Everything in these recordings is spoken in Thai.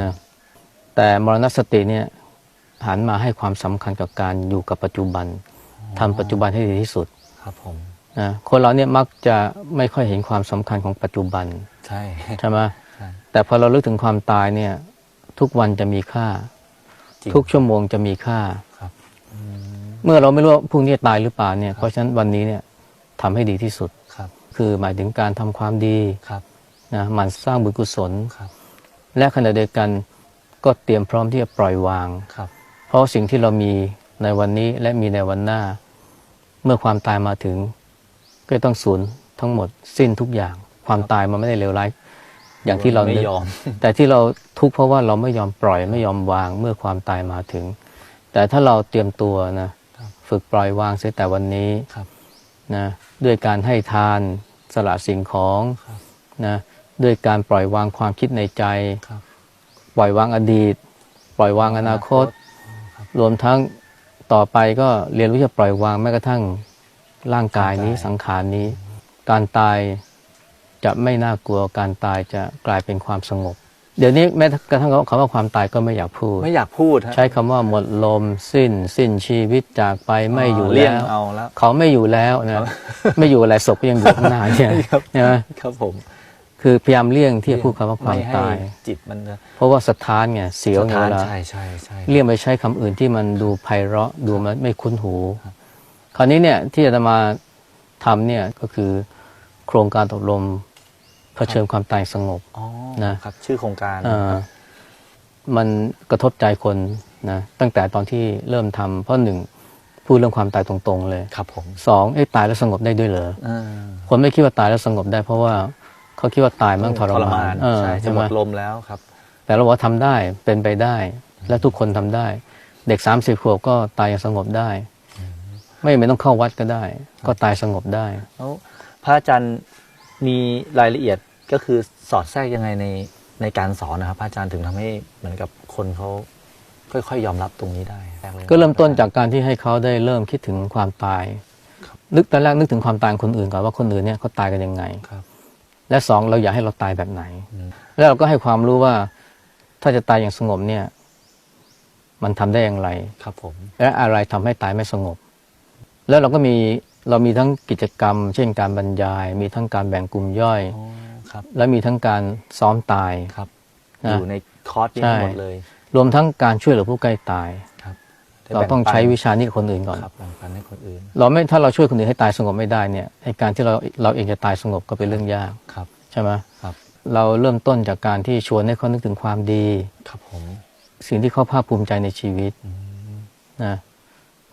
นะแต่มรณสติเนี่ยหันมาให้ความสำคัญกับการอยู่กับปัจจุบันทำปัจจุบันให้ดีที่สุดครับผมนะคนเราเนี่ยมักจะไม่ค่อยเห็นความสำคัญของปัจจุบันใช่ใช่ไหมใช่แต่พอเราลึกถึงความตายเนี่ยทุกวันจะมีค่าจริงทุกชั่วโมงจะมีค่าครับอืมเมื่อเราไม่รู้ว่าพรุ่งนี้จะตายหรือเปล่าเนี่ยเพราะฉะนั้นวันนี้เนี่ยทำให้ดีที่สุดครับ คือหมายถึงการทำความดีครับนะหมั่นสร้างบุญกุศลครับ และขณะเดียวกันก็เตรียมพร้อมที่จะปล่อยวาง ครับ เพราะสิ่งที่เรามีในวันนี้และมีในวันหน้า เมื่อความตายมาถึง ก็ต้องสูญทั้งหมดสิ้นทุกอย่าง ความตายมันไม่ได้เลวร้ายอย่างที่เราไม่นึกยอม แต่ที่เราทุกข์เพราะว่าเราไม่ยอมปล่อยไม่ยอมวางเมื่อความตายมาถึง แต่ถ้าเราเตรียมตัวนะครับฝึกปล่อยวางเสียแต่วันนี้ครับนะด้วยการให้ทานสละสิ่งของครับนะ ด้วยการปล่อยวางความคิดในใจครับปล่อยวางอดีต ปล่อยวางอนาคต รวมทั้งต่อไปก็เรียนรู้จะปล่อยวางแม้กระทั่งร่างกายนี้สังขารนี้ การตายจะไม่น่ากลัวการตายจะกลายเป็นความสงบ เดี๋ยวนี้แม้กระทั่งคำว่าความตายก็ไม่อยากพูด ไม่อยากพูดฮะใช้คำว่าหมดลมสิ้น สิ้นชีวิตจากไปไม่อยู่เลี่ยงแล้วเอาแล้วเขาไม่อยู่แล้วนะไม่อยู่อะไรศพก็ยังอยู่ข้างหน้าใช่ไหมครับใช่ไหมครับผม คือพยายามเลี่ยงที่จะพูดคำว่าความไม่ให้ตาย จิตมันจะเพราะว่าสถานไงเสียวสไงถานเวลาใช่ใช่ใช่เลี่ยงไปใช้คำอื่นที่มันดูไพเราะดูมันไม่คุ้นหู คราวนี้เนี่ยที่อาตมาทำเนี่ยก็คือโครงการอบรมเผชิญความตายสงบอ๋อนะครับชื่อโครงการเอ่อมันกระทบใจคนนะตั้งแต่ตอนที่เริ่มทำเพราะหนึ่งพูดเรื่องความตายตรงๆเลยครับผมสองเอ๊ะตายแล้วสงบได้ด้วยเหรออ่าคนไม่คิดว่าตายแล้วสงบได้ เพราะว่า เขาคิดว่าตายมันทรมานเออใช่จะใช่หไหมมดลมแล้วครับ แต่เราบอกว่าทำได้เป็นไปได้ และทุกคนทำได้ เด็กสามสิบขวบก็ตายอย่างสงบได้ ไม่จำเป็นต้องเข้าวัดก็ได้ ก็ตายสงบได้แล้วพระอาจารย์มีรายละเอียดก็คือสอดแทรกยังไงในในการสอนนะครับพระอาจารย์ถึงทำให้เหมือนกับคนเขาค่อยๆ ยอมรับตรงนี้ได้แลยก็เริ่มต้นจากการที่ให้เขาได้เริ่มคิดถึงความตาย นึกตอนแรกนึกถึงความตายของคนอื่นก่อนว่าคนอื่นเนี่ยเขาตายกันยังไงครับ และสองเราอยากให้เราตายแบบไหนอืมแล้วเราก็ให้ความรู้ว่าถ้าจะตายอย่างสงบเนี่ย มันทำได้อย่างไรครับผม และอะไรทำให้ตายไม่สงบ แล้วเราก็มีเรามีทั้งกิจกรรม เช่นการบรรยาย มีทั้งการแบ่งกลุ่มย่อยอ๋อครับ และมีทั้งการซ้อมตายครับนะอยู่ในคอร์สนี้ใช่หมดเลย รวมทั้งการช่วยเหลือผู้ใกล้ตายครับ เราต้องใช้วิชานี้กับคนอื่นก่อนครับแบ่งปันให้คนอื่น เราไม่ถ้าเราช่วยคนอื่นให้ตายสงบไม่ได้เนี่ยไอการที่เราเราเองจะตายสงบก็เป็นเรื่องยากครับ ใช่ไหมครับ เราเริ่มต้นจากการที่ชวนให้เขานึกถึงความดีครับผมสิ่งที่เขาภาคภูมิใจในชีวิตนะ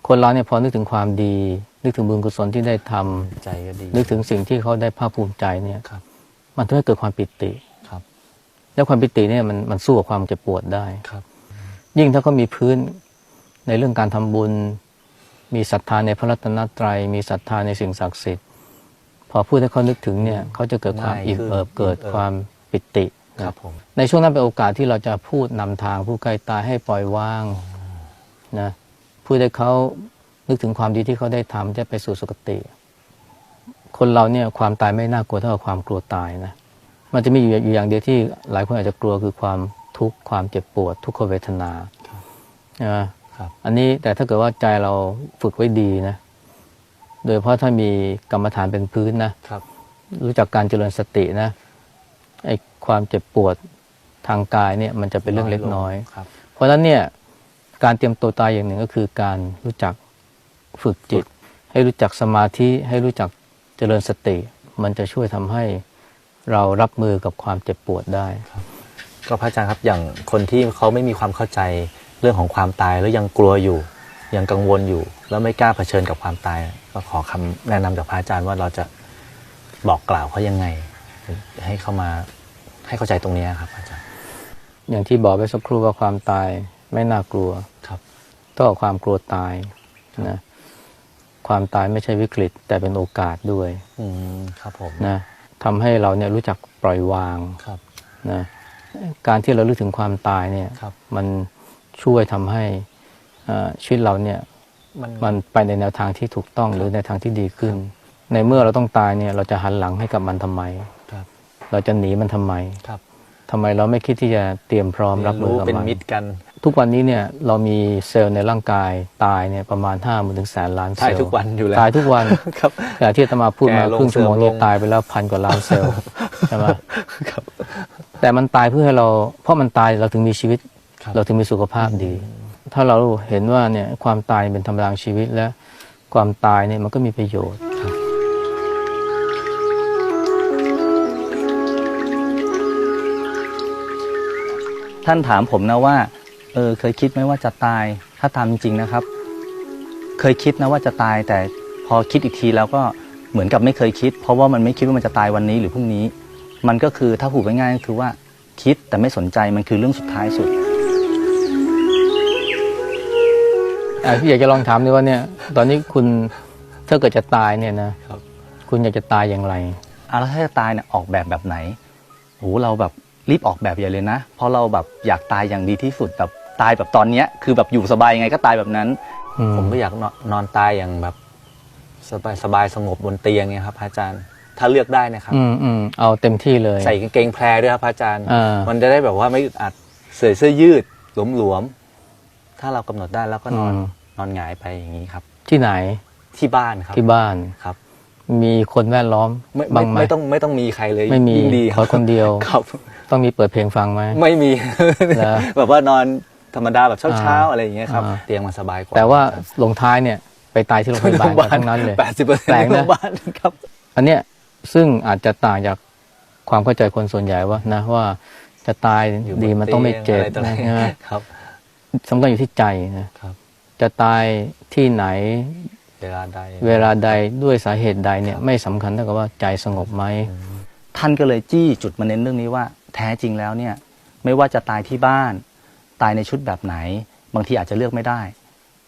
คนเราเนี่ยพอนึกถึงความดี นึกถึงบุญกุศลที่ได้ทำใจก็ดี นึกถึงสิ่งที่เขาได้ภาคภูมิใจเนี่ยครับ มันทำให้เกิดความปิติครับ แล้วความปิติเนี่ยมันมันสู้กับความเจ็บปวดได้ครับ ยิ่งถ้าเขามีพื้น ในเรื่องการทำบุญ มีศรัทธาในพระรัตนตรัย มีศรัทธาในสิ่งศักดิ์สิทธิ์ พอพูดให้เขานึกถึงเนี่ยเขาจะเกิดความง่ายอิ่มขึ้นเอิบเกิดอิ่มเอิบความปิติคนะรับผมในช่วงนั้นเป็นโอกาสที่เราจะพูดนำทางผู้ใกล้ตายให้ปล่อยวางนะพูดให้เขานึกถึงความดีที่เขาได้ทำจะไปสู่สุคติ คนเราเนี่ยความตายไม่น่ากลัวเท่ากับความกลัวตายนะมันจะมีอยู่อยู่อย่างเดียวที่หลายคนอาจจะกลัวคือความทุกข์ความเจ็บปวด ทุกขเวทนาใช่ไหมครับ อันนี้แต่ถ้าเกิดว่าใจเราฝึกไว้ดีนะ โดยเฉพาะถ้ามีกรรมฐานเป็นพื้นนะครับรู้จักการเจริญสตินะไอ้ความเจ็บปวดทางกายเนี่ยมันจะเป็นเรื่องเล็กน้อยครับเพราะฉะนั้นเนี่ยการเตรียมตัวตายอย่างหนึ่งก็คือการรู้จักฝึกจิต ให้รู้จักสมาธิให้รู้จักเจริญสติ มันจะช่วยทำให้เรารับมือกับความเจ็บปวดได้ก็พระอาจารย์ครับอย่างคนที่เขาไม่มีความเข้าใจ เรื่องของความตายแล้วยังกลัวอยู่ ยังกังวลอยู่ แล้วไม่กล้าเผชิญกับความตาย ก็ขอคำแนะนำจากพระอาจารย์ว่าเราจะบอกกล่าวเขายังไง ให้เขามาให้เข้าใจตรงนี้ครับ อาจารย์ อย่างที่บอกไปสักครู่ว่าความตายไม่น่ากลัวครับเท่ากับความกลัวตายนะความตายไม่ใช่วิกฤต แต่เป็นโอกาสด้วย อืมครับผมนะทำให้เราเนี่ยรู้จักปล่อยวางครับนะการที่เรารู้ถึงความตายเนี่ยครับมัน ช่วยทำให้เอ่อชีวิตเราเนี่ยมันมันไปในแนวทางที่ถูกต้องหรือในทางที่ดีขึ้น ในเมื่อเราต้องตายเนี่ยเราจะหันหลังให้กับมันทำไมครับเราจะหนีมันทำไมครับทำไมเราไม่คิดที่จะเตรียมพร้อมรับมือรู้กับเป็นมันมิตรกัน ทุกวันนี้เนี่ยเรามีเซลล์ในร่างกายตายเนี่ยประมาณห้าหมื่นถึงแสนล้านเซลตายล์ทุกวันอยู่แล้วตายทุกวันครับขณะที่อาตมาพูดมาแก่ลงครึ่งชั่วโมงเสื่นี้อมลงตายไปแล้วพันกว่าล้านเซลล์ใช่ไหมครับแต่มันตายเพื่อให้เรา เพราะมันตายเราถึงมีชีวิตครับ เราถึงมีสุขภาพดี ถ้าเราเห็นว่าเนี่ยความตายเป็นธรรมดาของชีวิตและความตายเนี่ยมันก็มีประโยชน์ท่านถามผมนะว่าเออเคยคิดไหมว่าจะตายถ้าตามจริงๆนะครับ เคยคิดนะว่าจะตาย แต่พอคิดอีกทีแล้วก็เหมือนกับไม่เคยคิด เพราะว่ามันไม่คิดว่ามันจะตายวันนี้หรือพรุ่งนี้ มันก็คือถ้าพูดง่ายๆก็คือว่าคิดแต่ไม่สนใจมันคือเรื่องสุดท้ายสุด พี่อยากจะลองถามดูว่าเนี่ย ตอนนี้คุณถ้าเกิดจะตายเนี่ยนะครับ คุณอยากจะตายอย่างไรอะแล้วถ้าจะตายเนี่ยออกแบบแบบไหนโหเราแบบรีบออกแบบใหญ่เลยนะ เพราะเราแบบอยากตายอย่างดีที่สุดแบบตายแบบตอนเนี้ยคือแบบอยู่สบายยังไงก็ตายแบบนั้น อืมผมก็อยากนอนนอนตายอย่างแบบสบายสบายสงบบนเตียงไงครับพระอาจารย์ ถ้าเลือกได้นะครับ อืมอืมเอาเต็มที่เลย ใส่กางเกงแพรด้วยครับพระอาจารย์ อ่ามันจะได้แบบว่าไม่อึดอัดเสื้อเสื้อยืดหลวมๆ ถ้าเรากำหนดได้แล้วก็นอนอืม นอนหงายไปอย่างนี้ครับ ที่ไหนที่บ้านครับที่บ้าน ครับมีคนแวดล้อมไม่บ้าไม่งไหมไม่ต้องไม่ต้องมีใครเลยไม่มียิ่งดีขอคนเดียว ครับ ต้องมีเปิดเพลงฟังไหม ไม่มีเหรอแบบว่านอนธรรมดาแบบเช้าอ่าๆอะไรอย่างเงี้ยครับ อ่า เตียงมันสบายกว่าแต่ว่าลงท้ายเนี่ยไปตายที่โรงพยาบาลกันทั้งนั้นเลย แปดสิบเปอร์เซ็นแปลกต์โรนะงพยาบาลครับ อันเนี้ยซึ่งอาจจะต่างจากความเข้าใจคนส่วนใหญ่ว่านะว่าจะตายอยู่บนดีมันต้องไม่เจ็บตียงอะไรต่ออะไรนะใช่ไหมครับ สำคัญอยู่ที่ใจนะครับ จะตายที่ไหน เวลาใด เวลาใดด้วยสาเหตุใดเนี่ยไม่สำคัญเท่ากับว่าใจสงบไหมท่านก็เลยจี้จุดมาเน้นเรื่องนี้ว่า แท้จริงแล้วเนี่ย ไม่ว่าจะตายที่บ้าน ตายในชุดแบบไหน บางทีอาจจะเลือกไม่ได้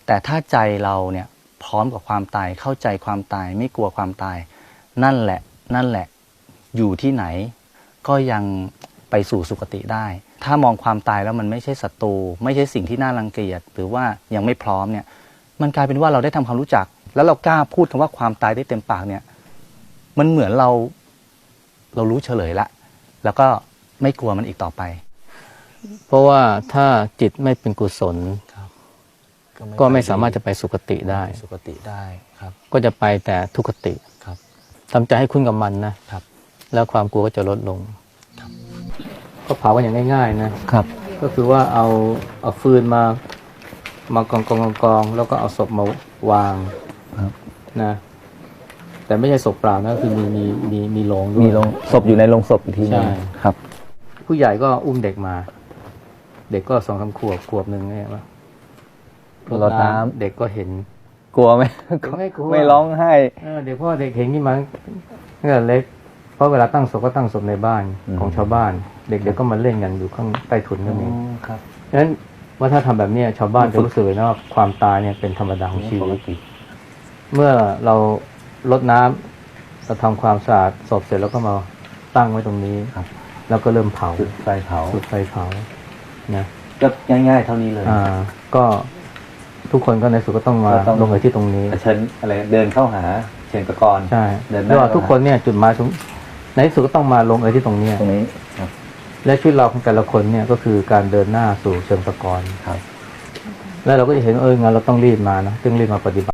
แต่ถ้าใจเราเนี่ยพร้อมกับความตายเข้าใจความตาย ไม่กลัวความตาย นั่นแหละ นั่นแหละ อยู่ที่ไหน ก็ยัง ไปสู่สุคติได้ ถ้ามองความตายแล้วมันไม่ใช่ศัตรูไม่ใช่สิ่งที่น่ารังเกียจหรือว่ายังไม่พร้อมเนี่ย มันกลายเป็นว่าเราได้ทำความรู้จัก แล้วเรากล้าพูดคำว่าความตายได้เต็มปากเนี่ย มันเหมือนเราเรารู้เฉลยละ แล้วก็ไม่กลัวมันอีกต่อไป เพราะว่าถ้าจิตไม่เป็นกุศลก็ไม่สามารถจะไปสุคติได้สุคติได้ครับ ก็จะไปแต่ทุกขติครับทำใจให้คุ้นกับมันนะครับ แล้วความกลัวก็จะลดลงครับ ก็เผากันอย่างง่าย ๆ นะครับ ก็คือว่าเอาเอาฟืนมามากองกองกองกองแล้วก็เอาศพมาวางครับนะ แต่ไม่ใช่ศพเปล่านะคือมีมีมีมีโลงด้วย มีลงศพอยู่ในโรงศพอีกทีหนึงใช่ ครับ ผู้ใหญ่ก็อุ้มเด็กมา เด็กก็สองสามขวบขวบหนึ่งเนี่ยว่ารดน้ำ เด็กก็เห็น กลัวไหมไม่กลัว ไม่ร้องไห้ เออเด็กพ่อเด็กเห็นนี่มาตั้งแต่เล็กเพ ราะเวลาตั้งศพก็ตั้งศพในบ้านอืมของชาวบ้าน เด็กๆก็มาเล่นกันอยู่ข้างใต้ถุนก็มีครับฉะนั้นว่าถ้าทำแบบเนี้ยชาวบ้านจะรู้สึกเลยนะว่าความตายเนี่ยเป็นธรรมดาของชีวิตเมื่อเราลดน้ำเราทำความสะอาดศพเสร็จแล้วก็มาตั้งไว้ตรงนี้ครับ แล้วก็เริ่มเผาจุดไฟเผาจุดไฟเผานะก็ง่ายๆเท่านี้เลยอ่าก็ทุกคนก็ในสุดก็ต้องมาก็ต้องลงไปที่ตรงนี้เชิญอะไรเดินเข้าหาเชิญตะกรใช่เดินหแล้น้าวว่าทุกคนเนี่ยจุดหมายสูง ในที่สุดก็ต้องมาลงเอยที่ตรงเนี้ยตรงนี้ครับ และชีวิตเราของแต่ละคนเนี่ยก็คือการเดินหน้าสู่เชิงตะกอนครับ แล้วเราก็จะเห็นว่าเอองานเราต้องรีบมานะซึ่งรีบมาปฏิบัติ